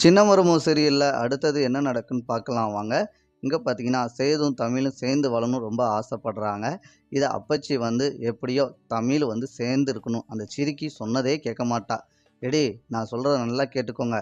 சின்ன மரமும் சரியில்லை அடுத்தது என்ன நடக்குன்னு பார்க்கலாம் வாங்க. இங்கே பார்த்தீங்கன்னா, சேதும் தமிழும் சேர்ந்து வளரணும் ரொம்ப ஆசைப்படுறாங்க. இதை அப்பச்சி வந்து எப்படியோ தமிழ் வந்து சேர்ந்து இருக்கணும். அந்த சிரிக்கி சொன்னதே கேட்க மாட்டா. "எடி நான் சொல்கிறத நல்லா கேட்டுக்கோங்க.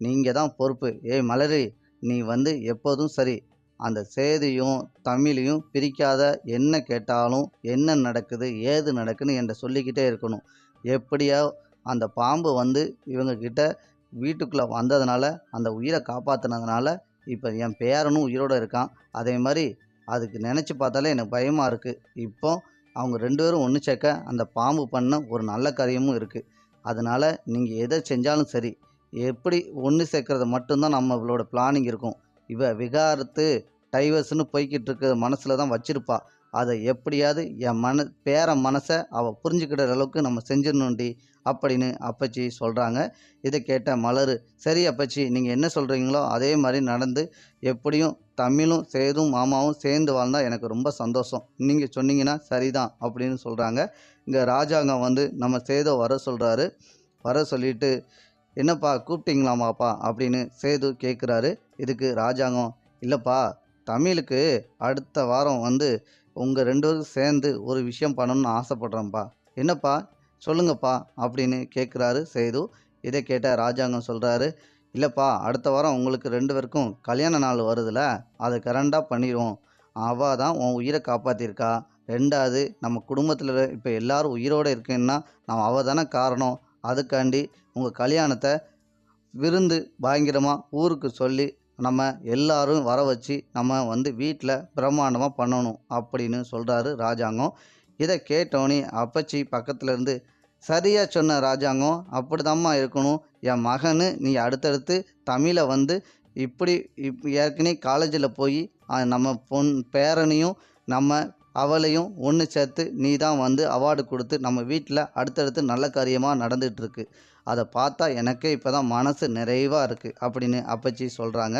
நீங்கள் தான் பொறுப்பு. ஏய் மலரி நீ வந்து எப்போதும் சரி. அந்த சேதியும், தமிழையும் பிரிக்காத. என்ன கேட்டாலும் என்ன நடக்குது, ஏது நடக்குதுன்னு என்கிட்ட சொல்லிக்கிட்டே இருக்கணும். எப்படியோ அந்த பாம்பு வந்து இவங்கக்கிட்ட வீட்டுக்குள்ளே வந்ததுனால, அந்த உயிரை காப்பாற்றினதுனால இப்போ என் பேரனும் உயிரோட இருக்கான். அதே மாதிரி அதுக்கு நினச்சி பார்த்தாலே எனக்கு பயமாக இருக்குது இப்போ அவங்க ரெண்டு பேரும் ஒன்று சேர்க்க அந்த பாம்பு பண்ண ஒரு நல்ல காரியமும் இருக்குது அதனால் நீங்கள் எதை செஞ்சாலும் சரி. எப்படி ஒன்று சேர்க்குறது மட்டும்தான் நம்மளோட பிளானிங் இருக்கும். இவ விகாரத்து, டைவர்ஸ்னு போய்கிட்டு இருக்க மனசில் தான் வச்சுருப்பா அதை எப்படியாவது என் மன பேரன் மனசை அவள் புரிஞ்சுக்கிற அளவுக்கு நம்ம செஞ்சிடணும்டி" அப்படின்னு அப்பச்சி சொல்கிறாங்க இதை கேட்ட மலர் "சரி அப்பச்சி நீங்கள் என்ன சொல்கிறீங்களோ அதே மாதிரி நடந்து எப்படியும் தமிழும், சேதும், மாமாவும் சேர்ந்து வாழ்ந்தால் எனக்கு ரொம்ப சந்தோஷம். நீங்கள் சொன்னீங்கன்னா சரிதான்" அப்படின்னு சொல்கிறாங்க இங்கே ராஜாங்கம் வந்து நம்ம சேதோ வர சொல்கிறாரு வர சொல்லிட்டு, "என்னப்பா கூப்பிட்டீங்களாமாப்பா?" அப்படின்னு சேது கேட்குறாரு. இதுக்கு ராஜாங்கம், இல்லைப்பா தமிழுக்கு அடுத்த வாரம் வந்து உங்கள் ரெண்டு பேரும் சேர்ந்து ஒரு விஷயம் பண்ணணும்னு ஆசைப்பட்றேன்ப்பா "என்னப்பா? சொல்லுங்கப்பா" அப்படின்னு கேட்குறாரு சேது. இதை கேட்ட ராஜாங்கம் சொல்கிறாரு இல்லைப்பா அடுத்த வாரம் உங்களுக்கு ரெண்டு பேருக்கும் கல்யாண நாள் வருதுல்ல, அதை கரண்டாக பண்ணிடுவோம் அவள் தான் உன் உயிரை காப்பாற்றிருக்கா ரெண்டாவது நம்ம குடும்பத்தில் இப்போ எல்லாரும் உயிரோட இருக்கேன்னா, நம்ம அவள் தானே காரணம். அதுக்காண்டி உங்கள் கல்யாணத்தை விருந்து பயங்கரமாக ஊருக்கு சொல்லி, நம்ம எல்லாரும் வர வச்சு, நம்ம வந்து வீட்டில் பிரம்மாண்டமாக பண்ணணும்" அப்படின்னு சொல்கிறாரு ராஜாங்கம். இதை கேட்டோனே அப்பச்சி பக்கத்துலேருந்து இருந்து, சொன்ன ராஜாங்கம். அப்படிதாம்மா இருக்கணும். என் மகனு நீ அடுத்தடுத்து தமிழை வந்து இப்படி இப் ஏற்கனவே காலேஜில் போய் நம்ம பொண் பேரனையும், நம்ம அவளையும் ஒன்று சேர்த்து நீ தான் வந்து அவார்டு கொடுத்து நம்ம வீட்டில் அடுத்தடுத்து நல்ல காரியமாக நடந்துகிட்ருக்கு அதை பார்த்தா எனக்கே இப்போ தான் மனசு நிறைவாக இருக்குது அப்படின்னு அப்பச்சி சொல்கிறாங்க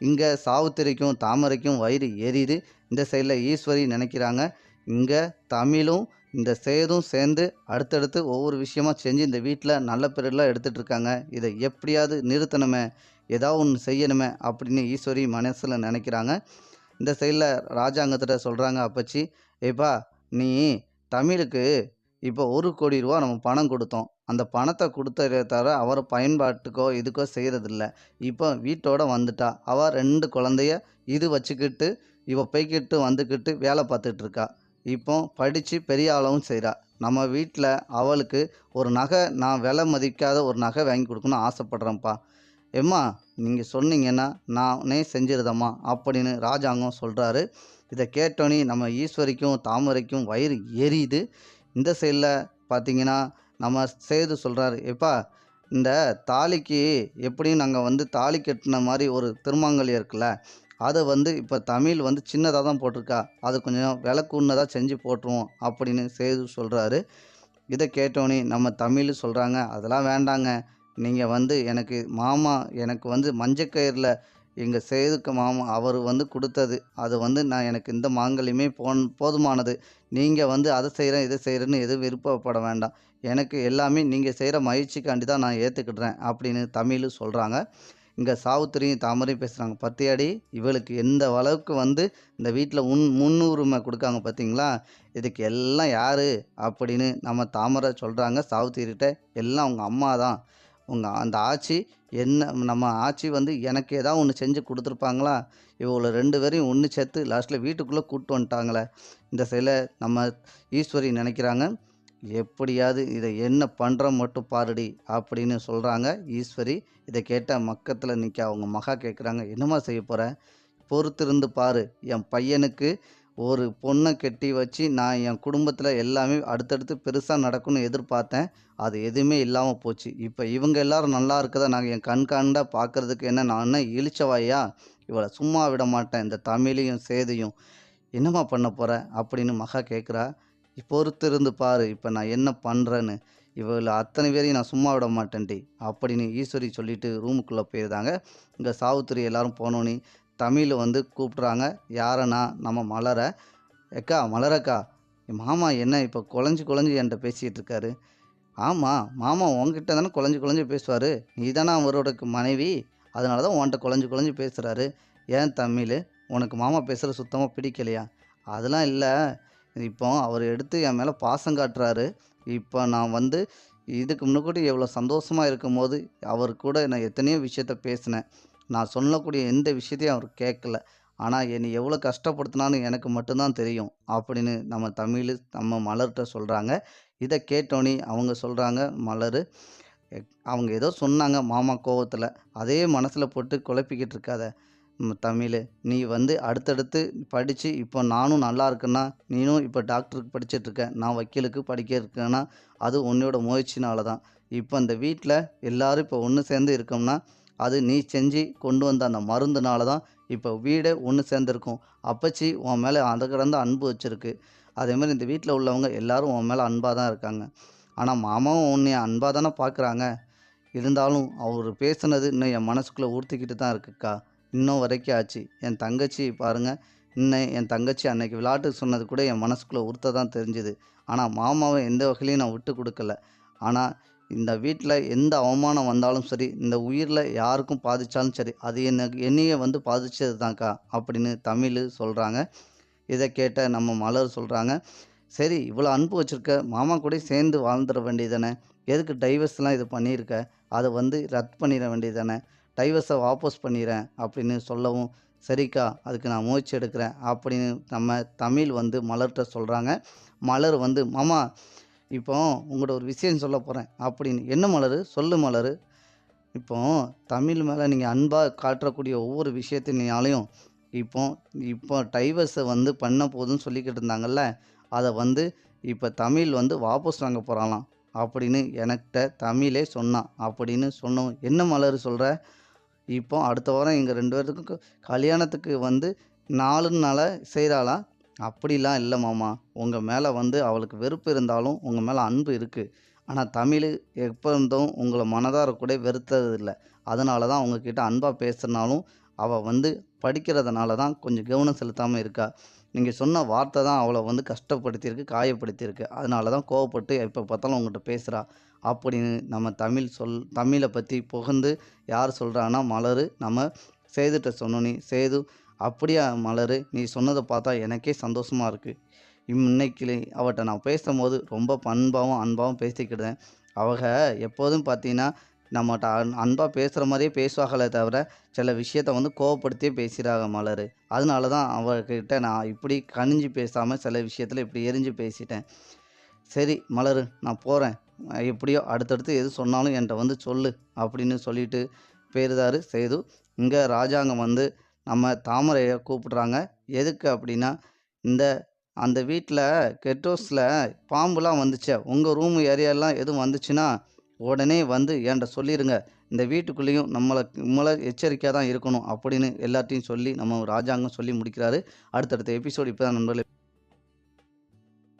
இங்கே சாவுத்திரிக்கும் தாமரைக்கும் வயிறு எரியுது. இந்த சைடில் ஈஸ்வரி நினைக்கிறாங்க இங்கே தமிழும், இந்த சேதும் சேர்ந்து அடுத்தடுத்து ஒவ்வொரு விஷயமா செஞ்சு இந்த வீட்டில் நல்ல பேரெல்லாம் எடுத்துட்டு இருக்காங்க. எப்படியாவது நிறுத்தணுமே, ஏதாவது ஒன்று செய்யணுமே அப்படின்னு ஈஸ்வரி மனசில் நினைக்கிறாங்க இந்த சைடில் ராஜாங்கத்திட்ட சொல்கிறாங்க அப்பச்சி, "ஏப்பா நீ தமிழுக்கு இப்போ ஒரு கோடி ரூபா நம்ம பணம் கொடுத்தோம் அந்த பணத்தை கொடுத்ததே தவிர அவர் பயன்பாட்டுக்கோ, இதுக்கோ செய்கிறதில்ல இப்போ வீட்டோட வந்துட்டா. அவ ரெண்டு குழந்தைய இது வச்சுக்கிட்டு, இவ போய்க்கிட்டு வந்துக்கிட்டு வேலை பார்த்துட்டு இருக்கா. இப்போ படித்து பெரிய ஆளாவும் செய்கிறா நம்ம வீட்டில் அவளுக்கு ஒரு நகை நான் விலை மதிக்காத ஒரு நகை வாங்கி கொடுக்கணும்னு ஆசைப்பட்றேன்ப்பா எம்மா நீங்கள் சொன்னீங்கன்னா நானே செஞ்சிருதம்மா" அப்படின்னு ராஜாங்கம் சொல்கிறாரு இதை கேட்டோனே நம்ம ஈஸ்வரிக்கும், தாமரைக்கும் வயிறு எரியுது. இந்த சைடில் பார்த்தீங்கன்னா, நம்ம செய்து சொல்கிறாரு "ஏப்பா இந்த தாலிக்கு எப்படியும் நாங்கள் வந்து தாலி கட்டின மாதிரி ஒரு திருமாங்கல்யம் இருக்குல்ல, அதை வந்து இப்போ தமிழ் வந்து சின்னதாக தான் போட்டிருக்கா. அது கொஞ்சம் விளக்குன்னதாக செஞ்சு போட்டுருவோம்" அப்படின்னு செய்து சொல்கிறாரு இதை கேட்டோனே நம்ம தமிழ் சொல்கிறாங்க "அதெல்லாம் வேண்டாங்க. நீங்கள் வந்து எனக்கு மாமா எனக்கு வந்து மஞ்சக்கயிறில் எங்கள் சேதுக்கு மாமா அவர் வந்து கொடுத்தது அது வந்து நான் எனக்கு இந்த மாங்கல்யமே போன் போதுமானது. நீங்கள் வந்து அதை செய்கிறேன் இதை செய்கிறேன்னு எதுவும் விருப்பப்பட வேண்டாம். எனக்கு எல்லாமே நீங்கள் செய்கிற மகிழ்ச்சிக்காண்டி தான் நான் ஏற்றுக்கிடுறேன் அப்படின்னு தமிழ் சொல்கிறாங்க இங்கே சாவித்திரியும், தாமரையும் பேசுகிறாங்க பத்தியாடி இவளுக்கு எந்த அளவுக்கு வந்து இந்த வீட்டில் உன் முன்னுரிமை கொடுக்காங்க பார்த்தீங்களா? இதுக்கு எல்லாம் யார் அப்படின்னு நம்ம தாமரை சொல்கிறாங்க சாவுத்திரிகிட்ட "எல்லாம் அவங்க அம்மா தான். உங்கள் அந்த ஆச்சி என்ன நம்ம ஆட்சி வந்து எனக்கு ஏதாவது ஒன்று செஞ்சு கொடுத்துருப்பாங்களா இவ்வளோ ரெண்டு பேரையும் ஒன்று சேர்த்து லாஸ்ட்டில் வீட்டுக்குள்ளே கூப்பிட்டு வந்துட்டாங்களே" இந்த சிலை நம்ம ஈஸ்வரி நினைக்கிறாங்க "எப்படியாவது இதை என்ன பண்ணுற மட்டும் பாருடி" அப்படின்னு சொல்கிறாங்க ஈஸ்வரி. இதை கேட்ட மக்கத்தில் நிற்க அவங்க மகா கேட்குறாங்க, "என்னம்மா செய்ய போகிறேன் பொறுத்திருந்து பாரு. என் பையனுக்கு ஒரு பொண்ணை கட்டி வச்சு நான் என் குடும்பத்தில் எல்லாமே அடுத்தடுத்து பெருசாக நடக்கும்னு எதிர்பார்த்தேன். அது எதுவுமே இல்லாமல் போச்சு. இப்போ இவங்க எல்லாரும் நல்லா இருக்கத நாங்கள் என் கண்காண்டாக பார்க்கறதுக்கு என்ன நான் என்ன இழிச்சவாயா இவளை சும்மா விட மாட்டேன் இந்த தமிழையும், சேதையும். என்னம்மா பண்ண போகிறேன் அப்படின்னு மகா கேட்குறா. பொறுத்து இருந்து பாரு. இப்போ நான் என்ன பண்ணுறேன்னு இவளை அத்தனை பேரையும் நான் சும்மா விட மாட்டேன்டி" அப்படின்னு ஈஸ்வரி சொல்லிட்டு ரூமுக்குள்ளே போயிருந்தாங்க. இங்கே சாவுத்திரி எல்லாரும் போனோன்னே தமிழ் வந்து கூப்பிட்றாங்க. யாரன்னா நம்ம மலர. "எக்கா மலரக்கா, மாமா என்ன இப்போ குழஞ்சி குழஞ்சி என்கிட்ட பேசிகிட்டு இருக்காரு?" ஆமாம் மாமா உன்கிட்ட தானே குழஞ்சி குழஞ்சி பேசுவார். நீ தானே அவரோட மனைவி. அதனால தான் உன்கிட்ட குழஞ்சி குழஞ்சி பேசுகிறாரு ஏன் தமிழ்? உனக்கு மாமா பேசுகிறது சுத்தமாக பிடிக்கலையா? அதெல்லாம் இல்லை. இப்போ அவர் எடுத்து என் மேலே பாசம் காட்டுறாரு. இப்போ நான் வந்து இதுக்கு முன்னாடி எவ்வளோ சந்தோஷமாக இருக்கும்போது அவர் கூட நான் எத்தனையோ விஷயத்த பேசினேன். நான் சொல்லக்கூடிய எந்த விஷயத்தையும் அவர் கேட்கல. ஆனால் என்னை எவ்வளோ கஷ்டப்படுத்தினான்னு எனக்கு மட்டும்தான் தெரியும் அப்படின்னு நம்ம தமிழ் நம்ம மலர்கிட்ட சொல்கிறாங்க இதை கேட்டோன்னே அவங்க சொல்கிறாங்க மலர் அவங்க ஏதோ சொன்னாங்க மாமா கோவத்தில். அதே மனசில் போட்டு குழப்பிக்கிட்டு இருக்காத தமிழ். நீ வந்து அடுத்தடுத்து படித்து இப்போ நானும் நல்லா இருக்கேன்னா நீனும் இப்போ டாக்டருக்கு படிச்சிட்டு நான் வக்கீலுக்கு படிக்க இருக்கேன்னா அது உன்னோட முயற்சினால தான் இப்போ இந்த வீட்டில் எல்லாரும் இப்போ ஒன்று சேர்ந்து இருக்கோம்னா அது நீ செஞ்சு கொண்டு வந்த அந்த மருந்துனால தான் இப்போ வீடே ஒன்று சேர்ந்துருக்கும். அப்பச்சி உன் மேலே அந்த கடந்த அன்பு வச்சுருக்கு. அதே மாதிரி இந்த வீட்டில் உள்ளவங்க எல்லாரும் உன் மேலே அன்பாக தான் இருக்காங்க. ஆனால் மாமாவும் உன்னை அன்பாக தானே பார்க்குறாங்க இருந்தாலும் அவர் பேசுனது இன்னும் என் மனசுக்குள்ளே ஊர்த்திக்கிட்டு தான் இருக்குக்கா. இன்னும் வரைக்கும் ஆச்சு. என் தங்கச்சி பாருங்கள் இன்னும் என் தங்கச்சி அன்னைக்கு விளையாட்டுக்கு சொன்னது கூட என் மனசுக்குள்ளே உறுத்த தான் தெரிஞ்சுது. ஆனால் மாமாவை எந்த வகையிலையும் நான் விட்டு கொடுக்கல. ஆனால் இந்த வீட்டில் எந்த அவமானம் வந்தாலும் சரி இந்த உயிரில் யாருக்கும் பாதித்தாலும் சரி அது எனக்கு என்னையே வந்து பாதித்தது தான்க்கா அப்படின்னு தமிழ் சொல்கிறாங்க இதை கேட்ட நம்ம மலர் சொல்கிறாங்க சரி இவ்வளோ அன்பு வச்சுருக்க மாமா கூட சேர்ந்து வாழ்ந்துட வேண்டியதானே எதுக்கு டைவர்ஸ்லாம் இது பண்ணியிருக்க? அதை வந்து ரத் பண்ணிட வேண்டியதானே டைவர்ஸை வாபஸ் பண்ணிடுறேன் அப்படின்னு சொல்லவும் சரிக்கா அதுக்கு நான் முயற்சி எடுக்கிறேன் அப்படின்னு நம்ம தமிழ் வந்து மலர்கிட்ட சொல்கிறாங்க மலர் வந்து மாமா இப்போ உங்கள்கிட்ட ஒரு விஷயம் சொல்ல போகிறேன் அப்படின்னு. என்ன மலர்? சொல்லு மலர். இப்போ தமிழ் மேலே நீங்கள் அன்பாக காட்டக்கூடிய ஒவ்வொரு விஷயத்தினாலையும் இப்போ இப்போ டைவர்ஸை வந்து பண்ண போதுன்னு சொல்லிக்கிட்டு இருந்தாங்கல்ல? அதை வந்து இப்போ தமிழ் வந்து வாபஸ் வாங்க போகிறாளாம் அப்படின்னு எனக்கிட்ட தமிழே சொன்னான் அப்படின்னு சொன்னோம். என்ன மலர் சொல்கிற இப்போ அடுத்த வாரம் எங்கள் ரெண்டு பேர்த்துக்கும் கல்யாணத்துக்கு வந்து நாலு நாளாக செய்கிறாளா அப்படிலாம் இல்லை மாமா. உங்கள் மேலே வந்து அவளுக்கு வெறுப்பு இருந்தாலும் உங்கள் மேலே அன்பு இருக்குது ஆனால் தமிழ் எப்போ இருந்தும் உங்களை மனதார கூட வெறுத்தது இல்லை அதனால தான் உங்ககிட்ட அன்பாக பேசுனாலும் அவள் வந்து படிக்கிறதுனால தான் கொஞ்சம் கவனம் செலுத்தாமல் இருக்கா. நீங்கள் சொன்ன வார்த்தை தான் அவளை வந்து கஷ்டப்படுத்தியிருக்கு காயப்படுத்தியிருக்கு. அதனால தான் கோவப்பட்டு எப்போ பார்த்தாலும் உங்கள்கிட்ட பேசுகிறா அப்படின்னு நம்ம தமிழ் சொல் தமிழை பற்றி புகழ்ந்து யார் சொல்கிறான்னா மலர் நம்ம சேதுகிட்ட சொன்னோனே சேது அப்படியா மலர் நீ சொன்னதை பார்த்தா எனக்கே சந்தோஷமாக இருக்குது இன்னைக்கு அவட்ட நான் பேசும்போது ரொம்ப பண்பாகவும் அன்பாகவும் பேசிக்கிட்டேன். அவங்க எப்போதும் பார்த்தீங்கன்னா நம்மகிட்ட அன் அன்பாக பேசுகிற மாதிரியே பேசுவாங்களே தவிர சில விஷயத்த வந்து கோவப்படுத்தியே பேசுகிறாங்க மலர். அதனால தான் அவர்கிட்ட நான் இப்படி கனிஞ்சு பேசாமல் சில விஷயத்தில் இப்படி எரிஞ்சு பேசிட்டேன். சரி மலர் நான் போகிறேன் எப்படியோ அடுத்தடுத்து எது சொன்னாலும் என்கிட்ட வந்து சொல்லு அப்படின்னு சொல்லிட்டு பேருதாரு சேது. இங்கே ராஜாங்கம் வந்து நம்ம தாமரையை கூப்பிடுறாங்க. எதுக்கு அப்படின்னா இந்த அந்த வீட்டில் கெட்டோஸில் பாம்புலாம் வந்துச்சே உங்கள் ரூம் ஏரியாலாம் எதுவும் வந்துச்சுன்னா உடனே வந்து என்கிட்ட சொல்லிடுங்க இந்த வீட்டுக்குள்ளேயும் நம்மளை நம்மளை எச்சரிக்கையாக தான் இருக்கணும் அப்படின்னு எல்லாத்தையும் சொல்லி நம்ம ராஜாங்கம் சொல்லி முடிக்கிறாரு. அடுத்தடுத்த எபிசோடு இப்போ தான் நண்பர்கள்.